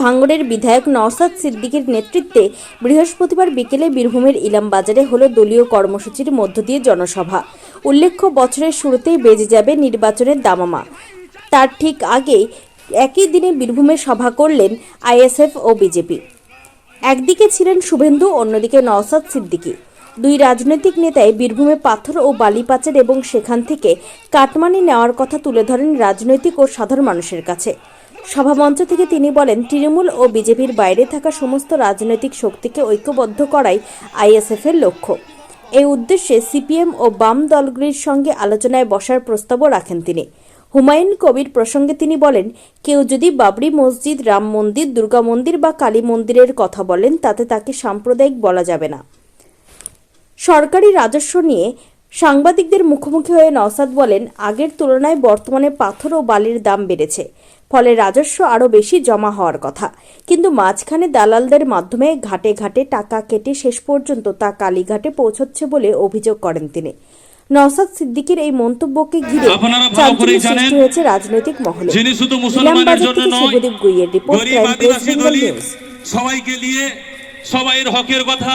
ভাঙ্গড়ের বিধায়ক নওসাদ সিদ্দিকীর নেতৃত্বে বৃহস্পতিবার বিকেলে বীরভূমের ইলাম বাজারে হলো দলীয় কর্মসূচির মধ্য দিয়ে জনসভা। উল্লেখ্য, বছরের শুরুতেই বেজে যাবে নির্বাচনের দামামা। তার ঠিক আগেই একই দিনে বীরভূমে সভা করলেন আইএসএফ ও বিজেপি। একদিকে ছিলেন শুভেন্দু, অন্যদিকে নওসাদ সিদ্দিকী। দুই রাজনৈতিক নেতাই বীরভূমে পাথর ও বালি পাচার এবং সেখান থেকে কাটমানি নেওয়ার কথা তুলে ধরেন রাজনৈতিক ও সাধারণ মানুষের কাছে। সভামঞ্চ থেকে তিনি বলেন, তৃণমূল ও বিজেপির বাইরে থাকা সমস্ত রাজনৈতিক শক্তিকে ঐক্যবদ্ধ করাই আইএসএফ এর লক্ষ্য। এই উদ্দেশ্যে সিপিএম ও বাম দলগুলির সঙ্গে আলোচনায় বসার প্রস্তাবও রাখেন তিনি। হুমায়ুন কবির প্রসঙ্গে তিনি বলেন, কেউ যদি বাবরি মসজিদ, রাম মন্দির, দুর্গা মন্দির বা কালী মন্দিরের কথা বলেন, তাতে তাকে সাম্প্রদায়িক বলা যাবে না। সরকারি রাজস্ব নিয়ে সাংবাদিকদের মুখোমুখি হয়ে নওসাদ বলেন, আগের তুলনায় বর্তমানে পাথর ও বালির দাম বেড়েছে। ফলে রাজস্ব আরও বেশি জমা হওয়ার কথা। কিন্তু মাঝখানে দালালদের মাধ্যমে ঘাটে ঘাটে টাকা কেটে শেষ পর্যন্ত তা কালীঘাটে পৌঁছচ্ছে বলে অভিযোগ করেন তিনি। নওসাদ সিদ্দিকের এই মন্তব্যকে ঘিরে চাঞ্চল্য সৃষ্টি হয়েছে রাজনৈতিক মহলে। শুভদীপ গুইয়ের রিপোর্ট সবাইকে নিয়ে সবাইয়ের হকের কথা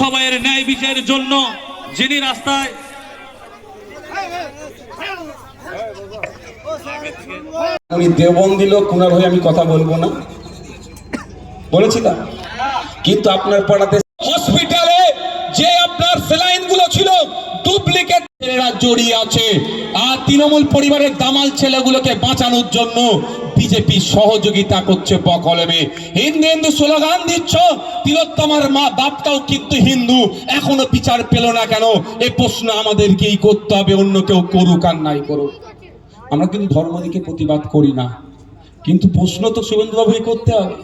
সবাইয়ের ন্যায় বিচারের জন্য যিনি রাস্তায় উনি দেওবন্দি লোক ওনার হয়ে আমি কথা বলব না। বলেছিলাম কিন্তু আপনার পাড়াতে হসপিটালে যে আপনার সেলাইনগুলো ছিল ডুপ্লিকেট ছেলেরা জড়িয়ে আছে। আর তৃণমূল পরিবারের দামাল ছেলেগুলোকে বাঁচানোর জন্য বিজেপি সহযোগিতা করছে বকলমে। হিন্দু হিন্দু স্লোগান দিচ্ছ, তিলোত্তমার মা বাপটাও কিন্তু হিন্দু। এখনও বিচার পেল না কেন? এই প্রশ্ন আমাদেরকেই করতে হবে, অন্য কেউ করুক আর নাই করুক। আমরা কিন্তু ধর্ম দিকে প্রতিবাদ করি না। কিন্তু প্রশ্ন তো শুভেন্দুবাবুই করতে হবে।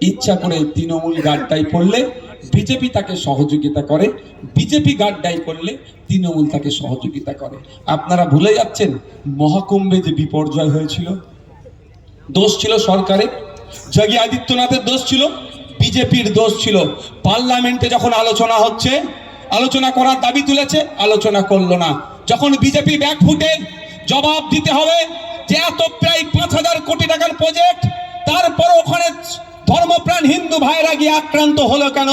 ইচ্ছা করে তৃণমূল গাড্ডাই পড়লে বিজেপি তাকে সহযোগিতা করে, বিজেপি গাড্ডাই করলে তৃণমূল তাকে সহযোগিতা করে। আপনারা ভুলে যাচ্ছেন মহাকুম্ভে যে বিপর্যয় হয়েছিল? দোষ ছিল সরকারের যোগী আদিত্যনাথের দোষ ছিল, বিজেপির দোষ ছিল। পার্লামেন্টে যখন আলোচনা হচ্ছে, আলোচনা করার দাবি তুলেছে, আলোচনা করল না। যখন বিজেপি ব্যাক ফুটে জবাব দিতে হবে যে এত প্রায় পাঁচ হাজার কোটি টাকার প্রজেক্ট তারপর ওখানে ধর্মপ্রাণ হিন্দু ভাইরা গিয়ে আক্রান্ত হলো কেন?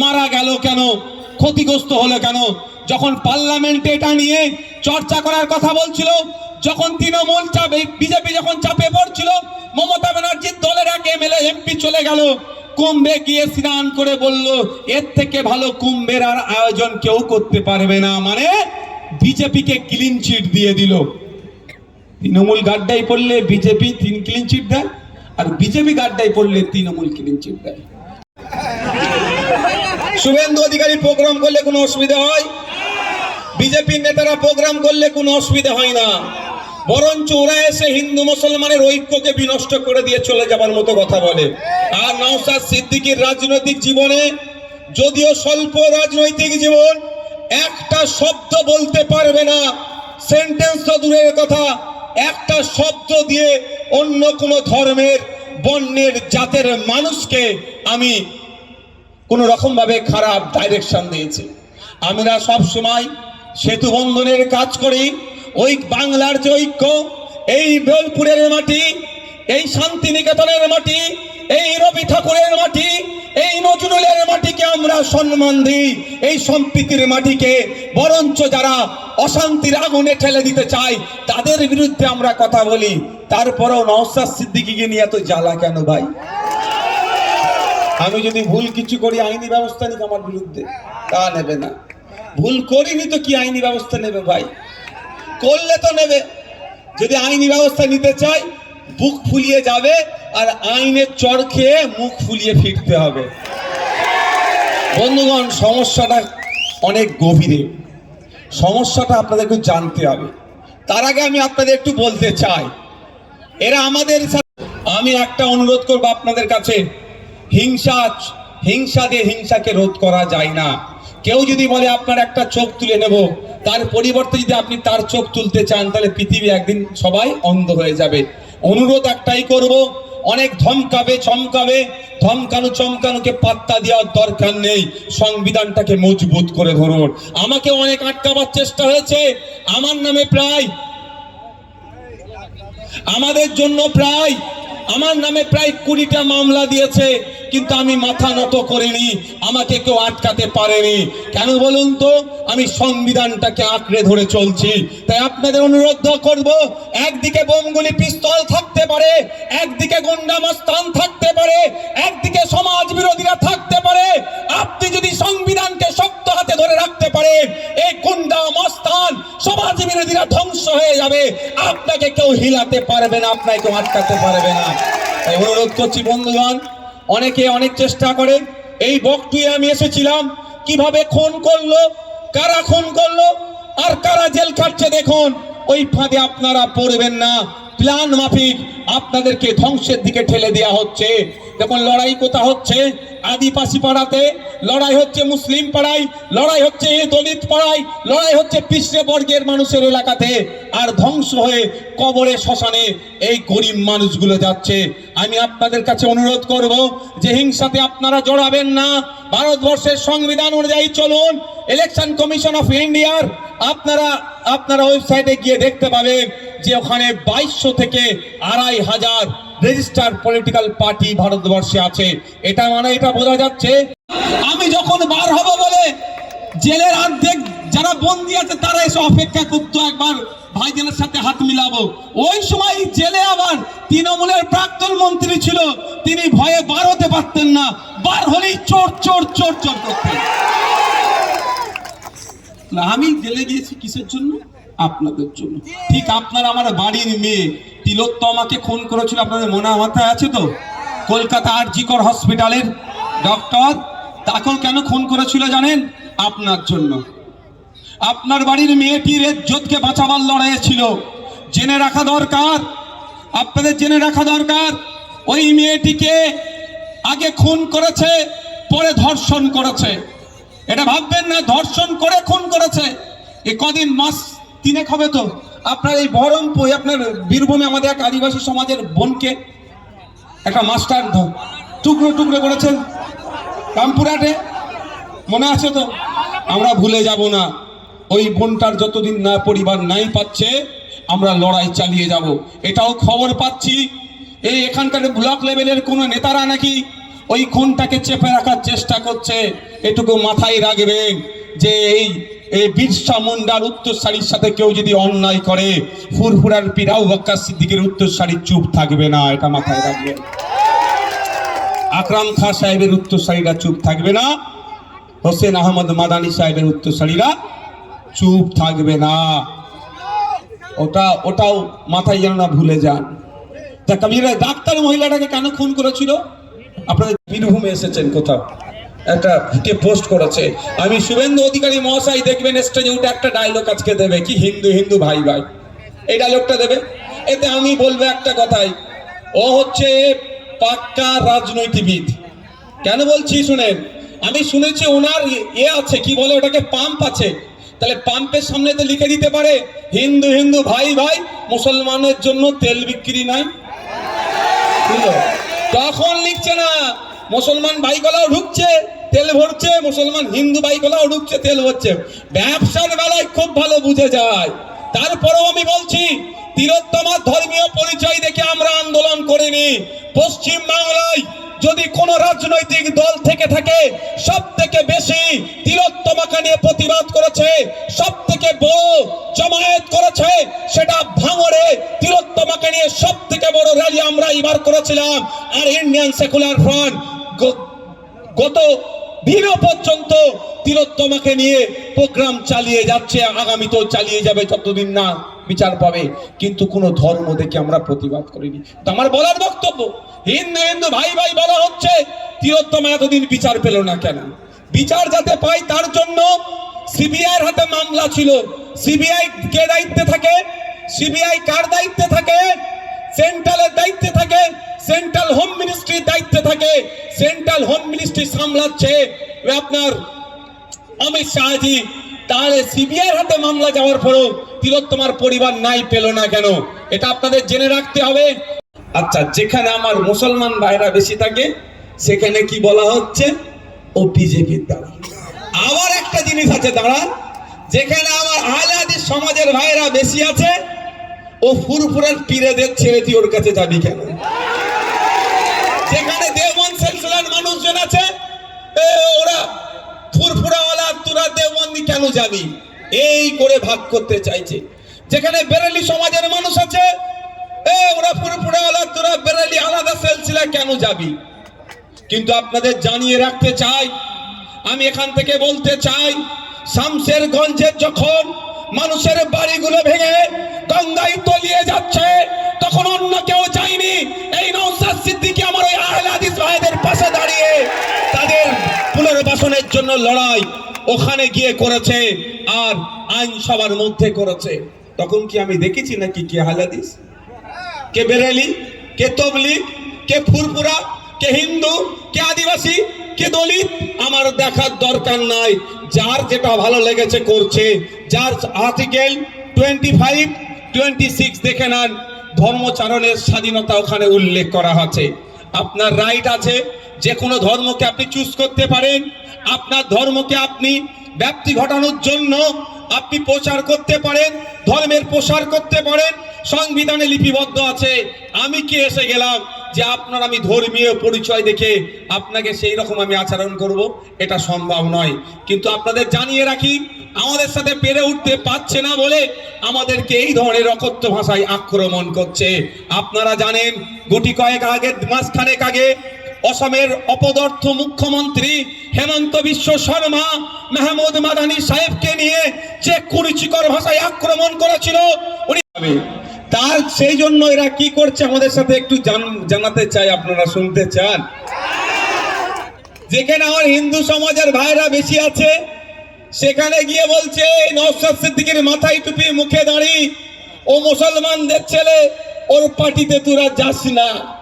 মারা গেল কেন? ক্ষতিগ্রস্ত হলো কেন? যখন পার্লামেন্টে এটা নিয়ে চর্চা করার কথা বলছিল, যখন তৃণমূল চাপে, বিজেপি যখন চাপে পড়ছিল, মমতা ব্যানার্জির দলের এক এমএলএ, এমপি চলে গেল। কুম্ভে গিয়ে স্নান করে বলল, এর থেকে ভালো কুম্ভের আর আয়োজন কেউ করতে পারবে না। মানে বিজেপিকে ক্লিন চিট দিয়ে দিল। তৃণমূল গাড্ডাই পড়লে বিজেপি তিন ক্লিন চিট দেয়, আর বিজেপি গাড্ডাই পড়লে তৃণমূল ক্লিন চিট দেয়। শুভেন্দু অধিকারী প্রোগ্রাম করলে কোনো অসুবিধা হয়? বিজেপির নেতারা প্রোগ্রাম করলে কোনো অসুবিধা হয় না। বরঞ্চ ওরা এসে হিন্দু মুসলমানের ঐক্যকে বিনষ্ট করে দিয়ে চলে যাবার মতো কথা বলে। আর নওসাদ সিদ্দিকীর রাজনৈতিক জীবনে যদিও স্বল্প রাজনৈতিক জীবন, একটা শব্দ বলতে পারবে না। সেন্টেন্স তো দূরের কথা। একটা শব্দ দিয়ে অন্য কোনো ধর্মের, বর্ণের, জাতের মানুষকে আমি কোন রকম ভাবে খারাপ ডাইরেকশন দিয়েছে। আমরা সব সময় সেতু বন্ধনের কাজ করি, ওই বাংলার যে ঐক্য, এই বোলপুরের মাটি, এই শান্তিনিকেতনের মাটি, এই রবি ঠাকুরের মাটি আমরা সম্মান দিই এই সম্প্রীতির মাটিকে। বরঞ্চ যারা অশান্তির আগুনে ঠেলে দিতে চায়, তাদের বিরুদ্ধে আমরা কথা বলি। তারপরেও নওসাদ সিদ্দিকিকে নিয়ে এত জ্বালা কেন ভাই? আমি যদি ভুল কিছু করি, আইনি ব্যবস্থা নিক আমার বিরুদ্ধে। তা নেবে না। ভুল করিনি তো কি আইনি ব্যবস্থা নেবে ভাই? করলে তো নেবে। যদি আইনি ব্যবস্থা নিতে চাই বুক ফুলিয়ে যাবে, আর আইনের চর খেয়ে মুখ ফুলিয়ে ফিরতে হবে। বন্ধুগণ, সমস্যাটা অনেক গভীরে। সমস্যাটা আপনাদের আপনাদেরকে জানতে হবে। তার আগে আমি আপনাদের একটু বলতে চাই। এরা আমাদের আমি একটা অনুরোধ করব আপনাদের কাছে। হিংসা হিংসা দিয়ে হিংসাকে রোধ করা যায় না। কেউ যদি বলে, আপনার একটা চোখ তুলে নেব। তার পরিবর্তে যদি আপনি তার চোখ তুলতে চান, তাহলে পৃথিবী একদিন সবাই অন্ধ হয়ে যাবে। অনুরোধ একটাই করব অনেক ধমকাবে, চমকাবে। ধমকানো, চমকানোকে পাত্তা দেওয়ার দরকার নেই। সংবিধানটাকে মজবুত করে ধরুন। আমাকে অনেক আটকাবার চেষ্টা হয়েছে। আমার নামে প্রায়। আমাদের জন্য প্রায় আমার নামে প্রায় কুড়িটা মামলা দিয়েছে, কিন্তু আমি মাথা নত করিনি, আমাকে কেউ আটকাতে পারেনি। কেন বলুন তো, আমি সংবিধানটাকে আঁকড়ে ধরে চলছি। তাই আপনাদের অনুরোধ করব, একদিকে বোমগুলি পিস্তল থাকতে পারে, একদিকে গুন্ডা মস্তান থাকতে পারে, একদিকে সমাজ বিরোধীরা থাকতে পারে। আপনি যদি সংবিধানকে শক্ত হাতে ধরে রাখতে পারেন, এই গুন্ডা মস্তান সমাজ বিরোধীরা ধ্বংস হয়ে যাবে। আপনাকে কেউ হিলাতে পারবে না, আপনাকে কেউ আটকাতে পারবে না। তাই অনুরোধ করছি বন্ধুগণ, অনেকে অনেক চেষ্টা করে। এই বকটুয়ে আমি এসেছিলাম, কীভাবে খুন করল, কারা খুন করল, আর কারা জেল খাটছে দেখুন, ওই ফাঁদে আপনারা পড়বেন না। প্ল্যান মাফিক আপনাদেরকে ধ্বংসের দিকে ঠেলে দেওয়া হচ্ছে। দেখুন, লড়াই কোথা হচ্ছে? আদিবাসী পাড়াতে, লড়াই হচ্ছে মুসলিম পাড়ায়, লড়াই হচ্ছে দলিত পাড়ায়, লড়াই হচ্ছে পিছড়ে বর্গের মানুষের এলাকাতে। আর ধ্বংস হয়ে কবরে, শ্মশানে এই গরিব মানুষগুলো যাচ্ছে। আমি আপনাদের কাছে অনুরোধ করব যে হিংসাতে আপনারা জড়াবেন না। ভারতবর্ষের সংবিধান অনুযায়ী চলুন। ইলেকশন কমিশন অফ ইন্ডিয়ার আপনারা আপনারা ওয়েবসাইটে গিয়ে দেখতে পাবেন। যে ওখানে বাইশশো থেকে আড়াই হাজার রেজিস্টার পলিটিক্যাল পার্টি ভারতবর্ষে আছে। এটা মানে এটা বোঝা যাচ্ছে, আমি যখন বার হব বলে জেলের অর্ধেক যারা বন্দি আছে, তারা এসে অপেক্ষা করতো একবার, ভাইজানের সাথে হাত মিলাবো। ওই সময় জেলে আবার তৃণমূলের প্রাক্তন মন্ত্রী ছিল, তিনি ভয়ে বার হতে পারতেন না। বার হলেই চোর চোর চোর চোর করতেন। আমি জেলে গিয়েছি কিসের জন্য? আপনাদের জন্য। ঠিক আপনার আমার বাড়ির মেয়ে। তিলোত্তমাকে খুন করেছিল, আপনাদের মনে মাথায় আছে তো? কলকাতা আরজিকর হসপিটালের ডক্টর, তাকেও কেন খুন করেছিল জানেন? আপনার জন্য। আপনার বাড়ির মেয়েটির ইজ্জতকে বাঁচাবার লড়াইয়ে ছিল। জেনে রাখা দরকার, আপনাদের জেনে রাখা দরকার, ওই মেয়েটিকে আগে খুন করেছে, পরে ধর্ষণ করেছে। এটা ভাববেন না, ধর্ষণ করে খুন করেছে। এ কদিন মাস তিনেক হবে তো? আপনার এই বহরমপুর, আপনার বীরভূমে আমাদের এক আদিবাসী সমাজের বোনকে একটা মাস্টার টুকরো টুকরো করেছেন। রামপুরহাটে। মনে আছে তো? আমরা ভুলে যাব না। ওই বোনটার যতদিন না পরিবার নাই পাচ্ছে, আমরা লড়াই চালিয়ে যাব। এটাও খবর পাচ্ছি। এই এখানকার ব্লক লেভেলের কোনো নেতারা নাকি ওই খুনটাকে চেপে রাখার চেষ্টা করছে? এটুকু মাথায় রাখবেন যে এই এই বিরসা মুন্ডার উত্তরসারির সাথে কেউ যদি অন্যায় করে, ফুরফুরার পিরাউ বক্কা সিদ্দিকের উত্তরসারি চুপ থাকবে না, এটা মাথায় রাখবেন। আকরাম খাঁ সাহেবের উত্তরসারীরা চুপ থাকবে না, হোসেন আহমদ মাদানী সাহেবের উত্তরসারীরা চুপ থাকবে না। ওটা, ওটাও মাথায় যেন না ভুলে যান। তা কবিরা ডাক্তার মহিলাটাকে কেন খুন করেছিল? আপনাদের বীরভূমে এসেছেন কোথাও? একটা কে পোস্ট করেছে। আমি শুভেন্দু অধিকারী মহাশয় দেখবেন স্টেজে উঠে একটা ডায়লগ আজকে দেবে। কি হিন্দু হিন্দু ভাই ভাই। এই ডায়লগটা দেবে। এতে আমি বলব একটা কথাই। ও হচ্ছে পাক্কা রাজনৈতিকবিদ কেন বলছি শুনেন? আমি শুনেছি ওনার ইয়ে আছে, কি বলে ওটাকে, পাম্প আছে। তাহলে পাম্পের সামনে তো লিখে দিতে পারে, হিন্দু হিন্দু ভাই ভাই, মুসলমানের জন্য তেল বিক্রি নাই? তখন লিখছে না মুসলমান বাইকলাও ঢুকছে, তেল ভরছে, মুসলমান হিন্দু বাইকলাও ঢুকছে, তেল ভরছে। ব্যবসার বেলায় খুব ভালো বুঝে যায়। তারপরেও আমি বলছি তিলোত্তমার ধর্মীয় পরিচয় দেখে আমরা আন্দোলন করিনি। পশ্চিম বাংলায় যদি কোন রাজনৈতিক দল থেকে থাকে সব থেকে বেশি তিলোত্তমাকে নিয়ে প্রতিবাদ করেছে সব থেকে বড় জমায়েত করেছে, সেটা ভাঙড়ে তিলোত্তমাকে নিয়ে সব থেকে বড় র্যালি আমরা এবার করেছিলাম, আর ইন্ডিয়ান সেকুলার ফ্রন্ট গত দিনও পর্যন্ত তিলোত্তমাকে নিয়ে প্রোগ্রাম চালিয়ে যাচ্ছে আগামীতেও চালিয়ে যাবে, যতদিন না বিচার পাবে। কিন্তু কোনো ধর্ম দেখে আমরা প্রতিবাদ করিনি। তো আমার বলার বক্তব্য, হিন্দু হিন্দু ভাই ভাই বলা হচ্ছে, তিলোত্তমা এতদিন বিচার পেল না কেন? বিচার যাতে পাই তার জন্য সিবিআই হাতে মামলা ছিল। সিবিআই কে দায়িত্বে থাকে? সিবিআই কার দায়িত্বে থাকে? সেন্ট্রালের দায়িত্বে থাকে, সেন্ট্রাল হোম মিনিস্ট্রির দায়িত্বে থাকে, সেন্ট্রাল হোম মিনিস্ট্রি সামলাচ্ছে। আপনার অমিত শাহজি, তাহলে সিবিআই হাতে মামলা যাওয়ার পরেও তিলোত্তমার পরিবার নাই, পেল না কেন? এটা আপনাদের জেনে রাখতে হবে। আচ্ছা যেখানে আমার মুসলমান ভাইরা বেশি থাকে, সেখানে কি বলা হচ্ছে? ও বিজেপির দ্বারা। আবার একটা জিনিস আছে, দাঁড়ান। যেখানে আমার আহলাদি সমাজের ভাইরা বেশি আছে ও ফুরফুরের পীরেদের ছেড়ে ওর কাছে যাবি কেন? যেখানে দেওবন্দ সিলসিলার মানুষজন আছে ওরা ফুরফুরাওয়ালা, তোরা দেওবন্দি কেন যাবি? এই করে ভাগ করতে চাইছে। যেখানে বেরেলি সমাজের মানুষ আছে ওরা ফুরফুরাওয়ালা, তোরা বেরেলি আলাদা সিলসিলা কেন যাবি? কিন্তু আপনাদের জানিয়ে রাখতে চাই, আমি এখান থেকে বলতে চাই শামশেরগঞ্জের যখন মানুষের বাড়িগুলো ভেঙে গঙ্গায় তলিয়ে যাচ্ছে। তখন অন্য কেউ চাইনি এই নৌসাদ সিদ্দিকি আমার ওই আহলে হাদিস ভাইদের পাশে দাঁড়িয়ে তাদের পুনর্বাসনের জন্য লড়াই ওখানে গিয়ে করেছে আর আইনসভার মধ্যে করেছে। তখন কি আমি দেখেছি নাকি কি আহলে হাদিস? কে বেরেলি? কে তবলিগ? কে ফুরফুরা? কে হিন্দু? কে আদিবাসী? কে দলিত আমার দেখার দরকার নাই। যার যেটা ভালো লেগেছে করছে, যার article twenty five twenty six দেখে নেন। ধর্মচারণের স্বাধীনতা ওখানে উল্লেখ করা আছে। আপনার রাইট আছে, যে কোনো ধর্মকে আপনি চুজ করতে পারেন। আপনার ধর্মকে আপনি ব্যাপ্তি ঘটানোর জন্য আপনি প্রচার করতে পারেন, ধর্মের প্রসার করতে পারেন, সংবিধানে লিপিবদ্ধ আছে। আমি কি এসে গেলাম? যে আপনার আমি ধর্মীয় পরিচয় দেখে আপনাকে সেই রকম আমি আচরণ করব, এটা সম্ভব নয়। কিন্তু আপনাদের জানিয়ে রাখি, আমাদের সাথে পেরে উঠতে পারছে না বলে আমাদেরকে এই ধরনের অকথ্য ভাষায় আক্রমণ করছে। আপনারা জানেন, গুটি কয়েক আগে মাসখানেক আগে অসমের অপদর্থ মুখ্যমন্ত্রী হেমন্ত বিশ্ব শর্মা মেহমুদ মাদানী সাহেবকে নিয়ে যে কুরুচিকর ভাষায় আক্রমণ করেছিল, উনি তার সেই জন্য এরা কি করছে আমাদের সাথে একটু জান- জানাতে চাই, আপনারা শুনতে চান। যেখানে আমার হিন্দু সমাজের ভাইরা বেশি আছে, সেখানে গিয়ে বলছে নওশাদ সিদ্দিকের মাথায় টুপি, মুখে দাঁড়ি, ও মুসলমানদের ছেলে, ওর পার্টিতে তোরা যাস না।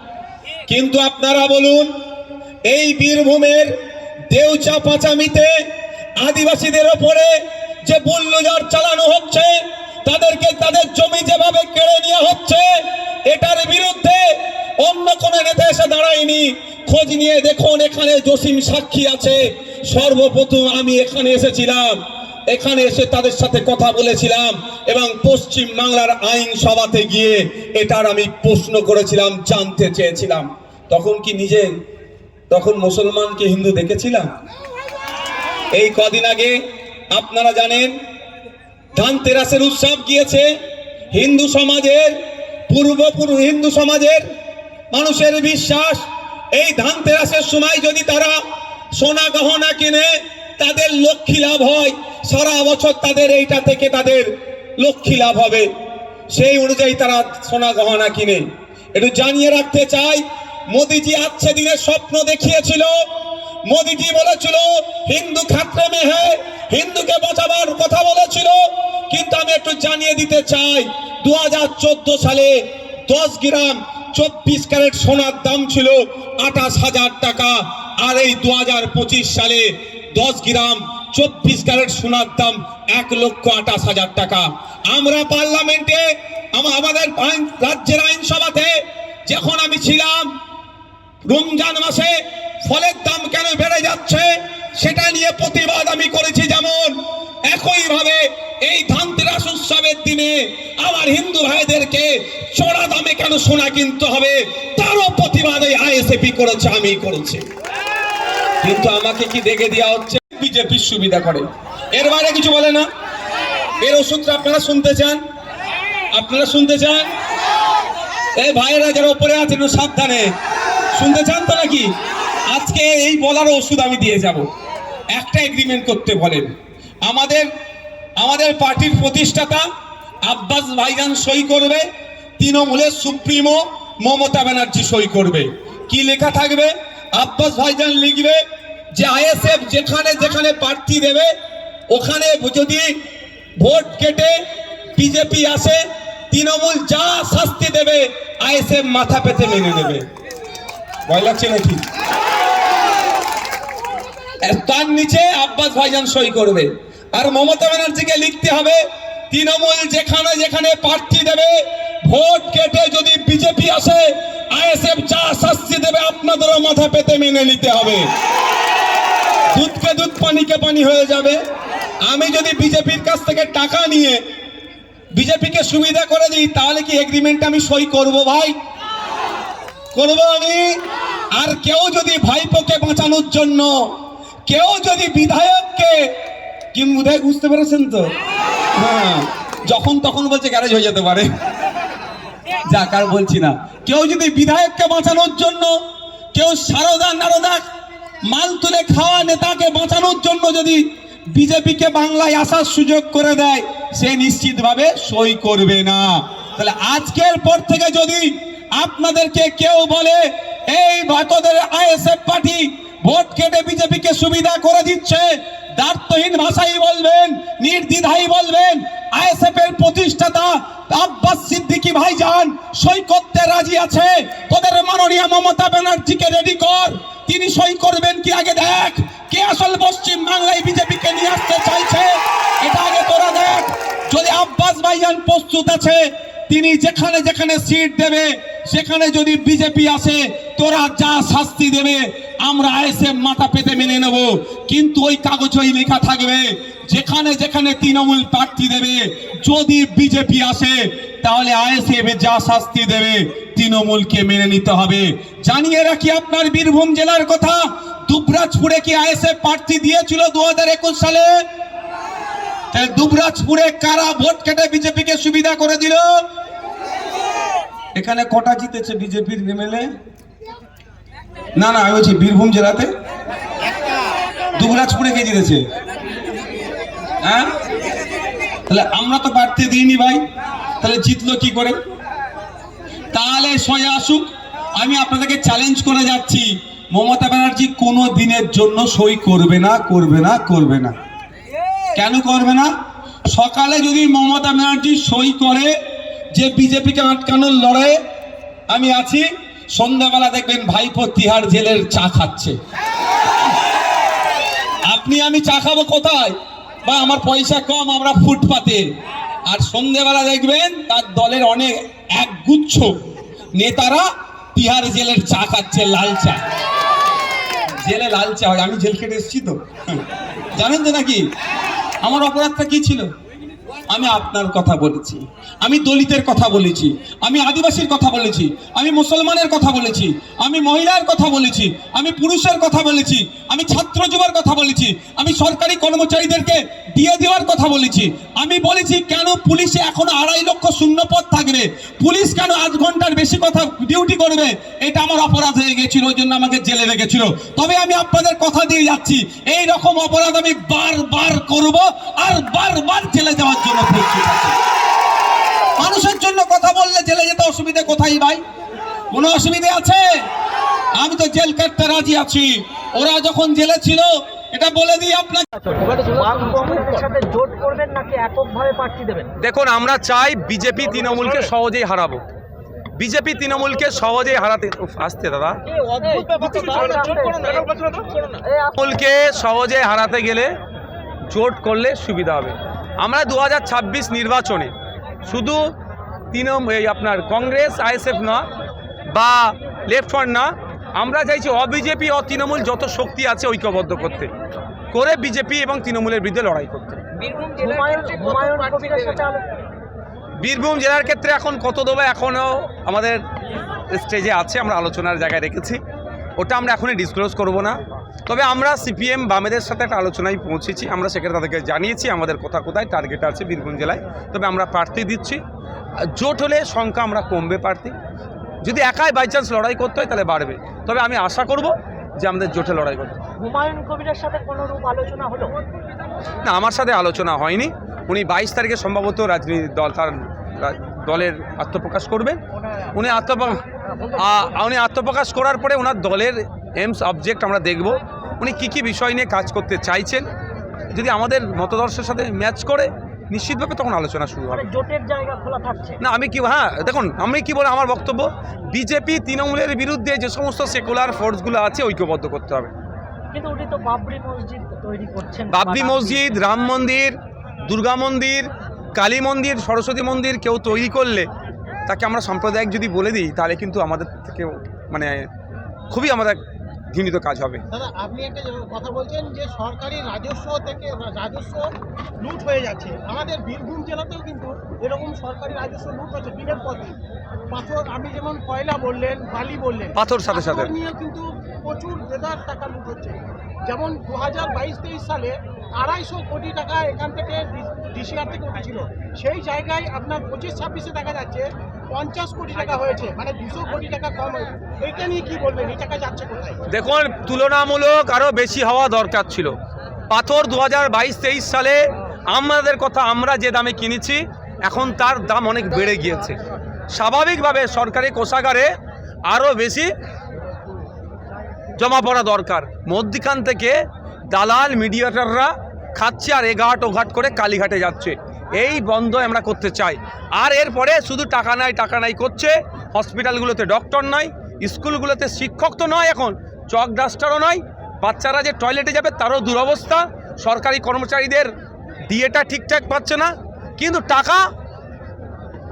কিন্তু আপনারা বলুন, এই বীরভূমের দেউচা পাচামিতে আদিবাসীদের ওপরে যে বুল্লুজার চালানো হচ্ছে তাদেরকে তাদের জমি যেভাবে কেড়ে নেওয়া হচ্ছে, এটার বিরুদ্ধে অন্য কোন নেতা এসে দাঁড়ায়নি। খোঁজ নিয়ে দেখুন, এখানে জসিম সাক্ষী আছে। সর্বপ্রথম আমি এখানে এসেছিলাম। এখানে এসে তাদের সাথে কথা বলেছিলাম এবং পশ্চিম বাংলার আইন সভাতে গিয়ে এটার আমি প্রশ্ন করেছিলাম, জানতে চেয়েছিলাম। তখন কি নিজে, তখন মুসলমানকে হিন্দু দেখেছিলাম? এই কদিন আগে, আপনারা জানেন ধানতেরাসের উৎসব গিয়েছে। হিন্দু সমাজের পূর্বপুরু হিন্দু সমাজের মানুষের বিশ্বাস, এই ধানতেরাসের সময় যদি তারা সোনা গহনা কিনে তাদের লক্ষ্মী লাভ হয়, সারা বছর তাদের এইটা থেকে তাদের লক্ষ্মী লাভ হবে। সেই অনুযায়ী তারা সোনা গহনা কিনে। একটু জানিয়ে রাখতে চাই, মোদিজি আচ্ছে দিনের স্বপ্ন দেখিয়েছিল। মোদিজি বলেছিল, হিন্দু খাতরে মে হ্যায় হিন্দুকে বাঁচাবার কথা বলেছিল। কিন্তু আমি একটু জানিয়ে দিতে চাই দু হাজার চোদ্দ সালে দশ গ্রাম চব্বিশ ক্যারেট সোনার দাম ছিল আঠাশ হাজার টাকা। আর এই দু হাজার পঁচিশ সালে দশ গ্রাম চব্বিশ ক্যারেট সোনার দাম এক লক্ষ আঠাশ হাজার টাকা। আমরা পার্লামেন্টে আমাদের রাজ্যের আইনসভাতে যখন আমি ছিলাম, রমজান মাসে ফলের দাম কেন বেড়ে যাচ্ছে সেটা নিয়ে প্রতিবাদ আমি করেছি যেমন একইভাবে এই ধানতেরাস উৎসবের দিনে আমার হিন্দু ভাইদেরকে চড়া দামে কেন সোনা কিনতে হবে? তারও প্রতিবাদ এই আইএসএপি করেছে আমি করেছি। কিন্তু আমাকে কি দেখে দেওয়া হচ্ছে? বিজেপির সুবিধা করে। এর বাইরে কিছু বলে না? এর ওষুধটা আপনারা শুনতে চান? আপনারা শুনতে চান? এই ভাইয়েরা যারা উপরে আছেন সাবধানে। শুনতে চান তো নাকি? আজকে এই বলার ওষুধ আমি দিয়ে যাব। একটা এগ্রিমেন্ট করতে বলেন। আমাদের আমাদের পার্টির প্রতিষ্ঠাতা আব্বাস ভাইজান সই করবে, তৃণমূলের সুপ্রিমো মমতা ব্যানার্জি সই করবে। কি লেখা থাকবে? আব্বাস ভাইজান লিখবে যে আইএসএফ যেখানে যেখানে প্রার্থী দেবে, ওখানে যদি ভোট কেটে বিজেপি আসে, তৃণমূল যা শাস্তি দেবে, আইএসএফ মাথা পেতে মেনে নেবে। ভয় লাগছে নাকি? তার নিচে আব্বাস ভাইজান সই করবে। আর মমতা ব্যানার্জিকে লিখতে হবে, তৃণমূল যেখানে যেখানে প্রার্থী দেবে, ভোট কেটে যদি বিজেপি আসে, আইএসএফ যা শাস্তি দেবে আপনাদেরও মাথা পেতে মেনে নিতে হবে। দুধকে দুধ পানিকে পানি হয়ে যাবে। আমি যদি বিজেপির কাছ থেকে টাকা নিয়ে বিজেপিকে সুবিধা করে দিই, তাহলে কি এগ্রিমেন্ট আমি সই করব ভাই? করব আমি। আর কেউ যদি ভাইপোকে বাঁচানোর জন্য, কেউ যদি বিধায়ককে কি বিধায়ক বুঝতে পেরেছেন তো? হ্যাঁ যখন তখন বলছে গ্যারেজ হয়ে যেতে পারে। যাক, আর বলছি না। কেউ যদি বিধায়ককে বাঁচানোর জন্য, কেউ সারদা নারদা মাল তুলে খাওয়া নেতাকে বাঁচানোর জন্য যদি বিজেপিকে বাংলায় আসার সুযোগ করে দেয়, সে নিশ্চিতভাবে সই করবে না। তাহলে আজকের পর থেকে যদি আপনাদেরকে কেউ বলে, এই তোদের আইএসএফ পার্টি ভোট কেটে বিজেপিকে সুবিধা করে দিচ্ছে দার্থহীন ভাষাই বলবেন নির্দ্বিধাই বলবেন আইএসএফ এর প্রতিষ্ঠাতা আব্বাস সিদ্দিকী ভাইজান সই করতে রাজি আছে। তোদের মাননীয় মমতা ব্যানার্জিকে রেডি কর। তিনি সই করবেন কি আগে দেখ। কে আসল পশ্চিম বাংলায় বিজেপিকে নিয়ে আসতে চাইছে, এটা আগে তোরা দেখ। যদি আব্বাস ভাইজান প্রস্তুত আছে তিনি যেখানে যেখানে সিট দেবে, সেখানে যদি বিজেপি আসে, তোরা যা শাস্তি দেবে, আমরা এসে মাথা পেতে মেনে নেব। কিন্তু ওই কাগজই লেখা থাকবে, যেখানে যেখানে তৃণমূল প্রার্থী দেবে, যদি বিজেপি আসে, তাহলে আইএসএফ যা শাস্তি দেবে, তৃণমূলকে মেনে নিতে হবে। জানিয়ে রাখি আপনার বীরভূম জেলার কথা, দুবরাজপুরে কি আইএসএফ প্রার্থী দিয়েছিল দু হাজার একুশ সালে? দুবরাজপুরে কারা ভোট কেটে বিজেপিকে সুবিধা করে দিল? এখানে কটা জিতেছে বিজেপির এমএলএ। না না, আমি বলছি বীরভূম জেলাতে। দুবরাজপুরে কে জিতেছে? হ্যাঁ? তাহলে আমরা তো প্রার্থী দিইনি ভাই। তাহলে জিতলো কি করে? তাহলে সয়ে আসুক। আমি আপনাদেরকে চ্যালেঞ্জ করে যাচ্ছি। মমতা ব্যানার্জি কোনো দিনের জন্য সই করবে না করবে না করবে না। কেন করবে না? সকালে যদি মমতা ব্যানার্জি সই করে যে বিজেপিকে আটকানোর লড়াইয়ে আমি আছি। সন্ধ্যাবেলা দেখবেন ভাইপো তিহার জেলের চা খাচ্ছে। আপনি আমি চা খাব কোথায়? বা আমার পয়সা কম, আমরা ফুটপাতে। আর সন্ধ্যেবেলা দেখবেন তার দলের অনেক একগুচ্ছ নেতারা তিহার জেলের চা খাচ্ছে লাল চা। জেলে লাল চা হয়। আমি জেল খেটে এসেছি তো। জানেন তো নাকি? আমার অপরাধটা কি ছিল? আমি আপনার কথা বলেছি। আমি দলিতের কথা বলেছি। আমি আদিবাসীর কথা বলেছি। আমি মুসলমানের কথা বলেছি। আমি মহিলার কথা বলেছি। আমি পুরুষের কথা বলেছি। আমি ছাত্র যুবার কথা বলেছি। আমি সরকারি কর্মচারীদেরকে দিয়ে দেওয়ার কথা বলেছি। আমি বলেছি, কেন পুলিশে এখন আড়াই লক্ষ শূন্য পদ থাকবে? পুলিশ কেন আধ ঘণ্টার বেশি কথা ডিউটি করবে? এটা আমার অপরাধ হয়ে গেছিল, ওই জন্য আমাকে জেলে রেখেছিল। তবে আমি আপনাদের কথা দিয়ে যাচ্ছি, এই রকম অপরাধ আমি বারবার করব আর বারবার জেলে যাওয়ার জন্য মানুষের জন্য কথা বললে জেলে যেতে অসুবিধে কোথায় ভাই? কোনো অসুবিধে আছে? আমি তো জেল কাটতে রাজি আছি। ওরা যখন জেলে ছিল, এটা বলে দিই আপনাকে। দেখুন, আমরা চাই বিজেপি, তৃণমূলকে সহজেই হারাবো। বিজেপি তৃণমূলকে সহজেই হারাতে আসতে দাদা। তৃণমূলকে সহজে হারাতে গেলে জোট করলে সুবিধা হবে। আমরা দু হাজার ছাব্বিশ নির্বাচনে শুধু তৃণমূল এই আপনার কংগ্রেস আইএসএফ না বা লেফট ফ্রন্ট না আমরা চাইছি অবিজেপি ও তৃণমূল যত শক্তি আছে ঐক্যবদ্ধ করতে করে বিজেপি এবং তৃণমূলের বিরুদ্ধে লড়াই করতে হুমায়ুন হুমায়ুন কবিরের সাথে আলো- বীরভূম জেলার ক্ষেত্রে এখন কত দেবো এখনও আমাদের স্টেজে আছে আমরা আলোচনার জায়গায় রেখেছি। ওটা আমরা এখনই ডিসক্লোজ করব না। তবে আমরা সিপিএম বামেদের সাথে একটা আলোচনায় পৌঁছেছি। আমরা সেখানে তাদেরকে জানিয়েছি আমাদের কোথায় কোথায় টার্গেট আছে বীরভূম জেলায়। তবে আমরা প্রার্থী দিচ্ছি। জোট হলে সংখ্যা আমরা কমবে প্রার্থী। যদি একাই বাই চান্স লড়াই করতে হয় তাহলে বাড়বে। তবে আমি আশা করব যে আমাদের জোটে লড়াই করতে হবে। হুমায়ুন কবিরের সাথে কোনো রূপ আলোচনা হলো? না আমার সাথে আলোচনা হয়নি। উনি বাইশ তারিখে সম্ভবত রাজনীতি দল তার দলের আত্মপ্রকাশ করবেন। উনি আত্মপ্রকাশ উনি আত্মপ্রকাশ করার পরে ওনার দলের এমস অবজেক্ট আমরা দেখব। উনি কি কি বিষয় নিয়ে কাজ করতে চাইছেন। যদি আমাদের মতদর্শের সাথে ম্যাচ করে নিশ্চিতভাবে তখন আলোচনা শুরু হবে। মানে জোটের জায়গা খোলা থাকছে। না আমি কি হ্যাঁ দেখুন আমি কি বলে আমার বক্তব্য? বিজেপি তৃণমূলের বিরুদ্ধে যে সমস্ত সেকুলার ফোর্সগুলো আছে ঐক্যবদ্ধ করতে হবে। কিন্তু উনি তো বাবরি মসজিদ তৈরি করছেন। বাবরি মসজিদ রাম মন্দির দুর্গা মন্দির কালী মন্দির সরস্বতী মন্দির কেউ তৈরি করলে তাকে আমরা সাম্প্রদায়িক যদি বলে দিই তাহলে কিন্তু আমাদের থেকে মানে খুবই আমাদের ঘৃণিত কাজ হবে। দাদা আপনি একটা কথা বলছেন যে সরকারি রাজস্ব থেকে রাজস্ব লুট হয়ে যাচ্ছে। আমাদের বীরভূম জেলাতেও কিন্তু এরকম সরকারি রাজস্ব লুট হচ্ছে দিন পাথর আপনি যেমন কয়লা বললেন বালি বললেন পাথর সাথে সাথে। নিয়ে কিন্তু প্রচুর দেদার টাকা লুট হচ্ছে। যেমন দু হাজার বাইশ তেইশ সালে আড়াইশো কোটি টাকা এখান থেকে ডিসিআর থেকে উঠেছিল সেই জায়গায় আপনার পঁচিশ ছাব্বিশে দেখা যাচ্ছে পঞ্চাশ কোটি টাকা হয়েছে মানে দুশো কোটি টাকা কম হয়েছে। এইটা নিয়ে কি বলবেন? এই টাকা যাচ্ছে কোথায়? দেখুন, তুলনামূলক আরও বেশি হওয়া দরকার ছিল। পাথর দু হাজার বাইশ সালে আমাদের কথা আমরা যে দামে কিনেছি, এখন তার দাম অনেক বেড়ে গিয়েছে। স্বাভাবিকভাবে সরকারি কোষাগারে আরও বেশি জমা পড়া দরকার। মধ্যিখান থেকে দালাল মিডিয়েটাররা খাচ্ছে আর এঘাট ওঘাট করে কালীঘাটে যাচ্ছে। এই বন্ধ আমরা করতে চাই। আর এরপরে শুধু টাকা নাই টাকা নাই করছে। হসপিটালগুলোতে ডক্টর নাই, স্কুলগুলোতে শিক্ষক তো নয় এখন, চক ডাস্টারও নয়। বাচ্চারা যে টয়লেটে যাবে তারও দুরবস্থা। সরকারি কর্মচারীদের ডিএটা ঠিকঠাক পাচ্ছে না, কিন্তু টাকা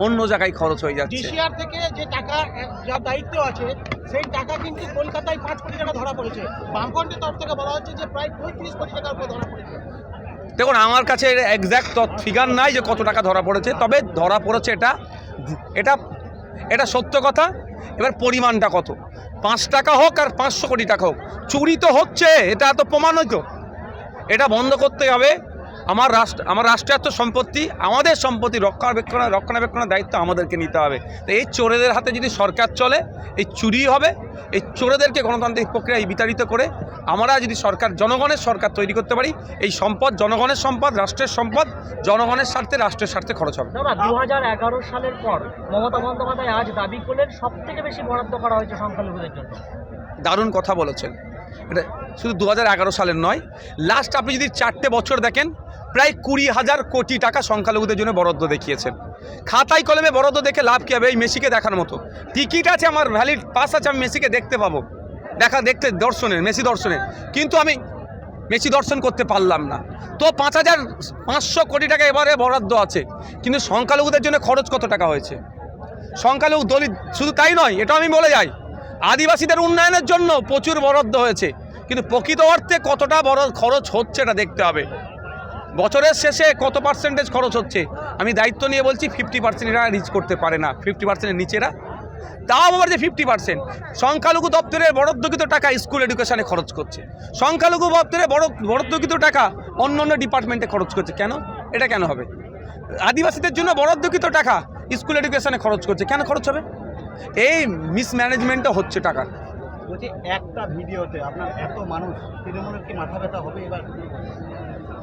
অন্য জায়গায় খরচ হয়ে যাচ্ছে। ডিসিআর থেকে যে টাকা দায়িত্ব আছে, সেই টাকা কিন্তু কলকাতায় পাঁচ কোটি টাকা ধরা পড়েছে। তরফ থেকে বলা হচ্ছে যে প্রায় পঁয়ত্রিশ কোটি টাকার উপর ধরা পড়েছে। দেখুন, আমার কাছে এক্স্যাক্ট ফিগার নাই যে কত টাকা ধরা পড়েছে, তবে ধরা পড়েছে এটা এটা এটা সত্য কথা। এবার পরিমাণটা কত? পাঁচ টাকা হোক আর পাঁচশো কোটি টাকা হোক। চুরি তো হচ্ছে, এটা তো প্রমাণ তো এটা বন্ধ করতে হবে। আমার রাষ্ট্র আমার রাষ্ট্রায়ত্ত সম্পত্তি আমাদের সম্পত্তি রক্ষণাবেক্ষণ রক্ষণাবেক্ষণের দায়িত্ব আমাদেরকে নিতে হবে। তো এই চোরেদের হাতে যদি সরকার চলে এই চুরি হবে এই চোরেদেরকে গণতান্ত্রিক প্রক্রিয়ায় বিতাড়িত করে আমরা যদি সরকার জনগণের সরকার তৈরি করতে পারি এই সম্পদ জনগণের সম্পদ রাষ্ট্রের সম্পদ জনগণের স্বার্থে রাষ্ট্রের স্বার্থে খরচ হবে। দু হাজার এগারো সালের পর মমতা বন্দ্যোপাধ্যায় আজ দাবি করলেন সব থেকে বেশি বরাদ্দ করা হয়েছে সংখ্যালঘুদের জন্য। দারুণ কথা বলেছেন। এটা শুধু দু হাজার এগারো সালের নয়। লাস্ট আপনি যদি চারটে বছর দেখেন, প্রায় কুড়ি হাজার কোটি টাকা সংখ্যালঘুদের জন্য বরাদ্দ দেখিয়েছেন। খাতায় কলমে বরাদ্দ দেখে লাভ কী হবে এই মেসিকে দেখার মতো। টিকিট আছে আমার ভ্যালিড পাস আছে, আমি মেসিকে দেখতে পাবো। দেখা, দেখতে দর্শনের, মেসি দর্শনের। কিন্তু আমি মেসি দর্শন করতে পারলাম না। তো পাঁচ হাজার পাঁচশো কোটি টাকা এবারে বরাদ্দ আছে। কিন্তু সংখ্যালঘুদের জন্য খরচ কত টাকা হয়েছে? সংখ্যালঘু দলিত, শুধু তাই নয় এটা আমি বলে যাই। আদিবাসীদের উন্নয়নের জন্য প্রচুর বরাদ্দ হয়েছে। কিন্তু প্রকৃত অর্থে কতটা বড় খরচ হচ্ছে এটা দেখতে হবে। বছরের শেষে কত পার্সেন্টেজ খরচ হচ্ছে? আমি দায়িত্ব নিয়ে বলছি ফিফটি পার্সেন্ট এরা রিচ করতে পারে না। ফিফটি পার্সেন্টের নিচেরা। তাও আবার যে ফিফটি পার্সেন্ট সংখ্যালঘু দপ্তরের বরাদ্দকৃত টাকা স্কুল এডুকেশনে খরচ করছে। সংখ্যালঘু দপ্তরে বরাদ্দকৃত টাকা অন্য অন্য ডিপার্টমেন্টে খরচ করছে। কেন? এটা কেন হবে? আদিবাসীদের জন্য বরাদ্দকৃত টাকা স্কুল এডুকেশনে খরচ করছে। কেন খরচ হবে? এই মিসম্যানেজমেন্টও হচ্ছে টাকা। বলছি একটা ভিডিওতে আপনার এত মানুষ তৃণমূলের কি মাথা ব্যথা হবে এবার?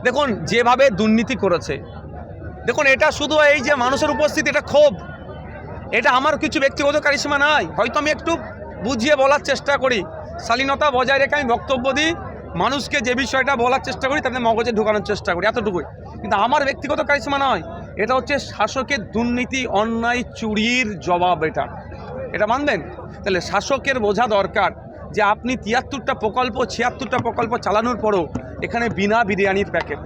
দেখুন যেভাবে দুর্নীতি করেছে দেখুন এটা শুধু এই যে মানুষের উপস্থিতি এটা ক্ষোভ। এটা আমার কিছু ব্যক্তিগত কারিশ্মা নাই। হয়তো আমি একটু বুঝিয়ে বলার চেষ্টা করি। শালীনতা বজায় রেখে আমি বক্তব্য দিই। মানুষকে যে বিষয়টা বলার চেষ্টা করি তাদের মগজে ঢোকানোর চেষ্টা করি এতটুকুই। কিন্তু আমার ব্যক্তিগত কারিশ্মা নয় এটা হচ্ছে শাসকের দুর্নীতি অন্যায় চুরির জবাব এটা। এটা মানবেন তাহলে শাসকের বোঝা দরকার যে আপনি তিয়াত্তরটা প্রকল্প, ছিয়াত্তরটা প্রকল্প চালানোর পরও এখানে বিনা বিরিয়ানির প্যাকেট।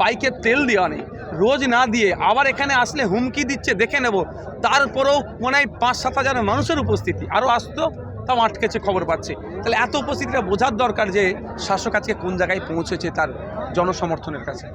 বাইকের তেল দেওয়া নেই। রোজ না দিয়ে আবার এখানে আসলে হুমকি দিচ্ছে, দেখে নেব। তারপরেও মনে হয় পাঁচ, সাত হাজার মানুষের উপস্থিতি। আরও আসতো, তাও আটকেছে খবর পাচ্ছে। তাহলে এত উপস্থিতিটা বোঝার দরকার যে শাসক আজকে কোন জায়গায় পৌঁছেছে তার জনসমর্থনের কাছে।